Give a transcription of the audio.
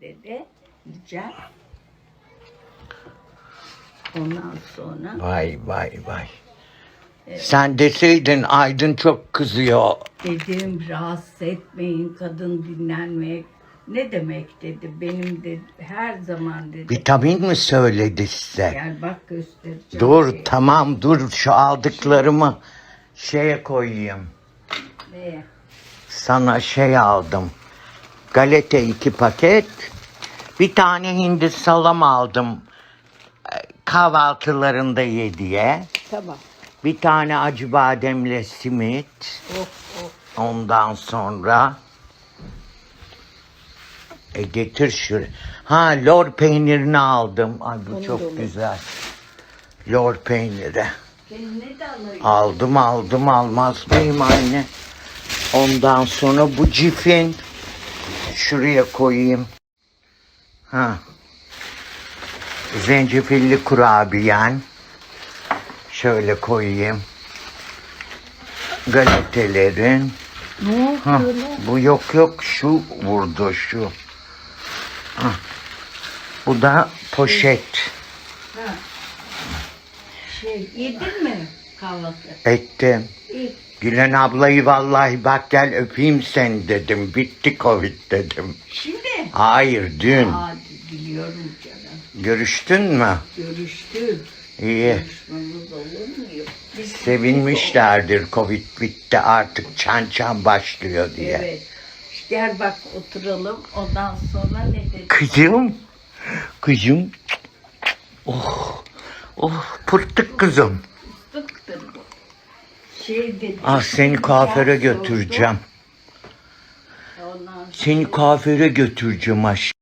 dedi. Rica. Ondan sonra Vay vay vay. Sen deseydin Aydın çok kızıyor. dedim rahatsız etmeyin kadın dinlenmek. Ne demek dedi. Benim de her zaman dedi. Vitamin mi söyledi size? Gel bak göstereceğim. Dur Şey, tamam dur şu aldıklarımı şeye koyayım. neye? Sana şey aldım. Galeta iki paket. Bir tane hindi salam aldım. e, Kahvaltılarında yediye. Tamam. Bir tane acı bademle simit. Oh oh. Ondan sonra e getir şuraya. Ha lor peynirini aldım. Ay bu Onu çok da olur. güzel. Lor peyniri. Kendine de alayım. Aldım aldım almaz mıyım anne? Ondan sonra bu cifin şuraya koyayım. Ha. Zencefilli kurabiyen. Şöyle koyayım. Galetelerin. Ne Ha, bu yok yok şu vurdu şu. Ha. Bu da poşet. Ha. Şey yedin mi kahvaltı? Ettim. İyi. Gülen ablayı vallahi bak gel öpeyim seni dedim. Bitti covid dedim. Şimdi? Hayır dün. Aa, biliyorum canım. Görüştün mü? Görüştük. İyi. Görüşmemiz olur mu? Yok. Biz Sevinmişlerdir covid bitti artık çan çan başlıyor diye. Evet. Gel bak oturalım. Ondan sonra ne dedi? Kızım. Kızım. Oh. Oh pırtık kızım. Şey dedi. Ah seni kuaföre götüreceğim. Seni kuaföre götüreceğim aşkım.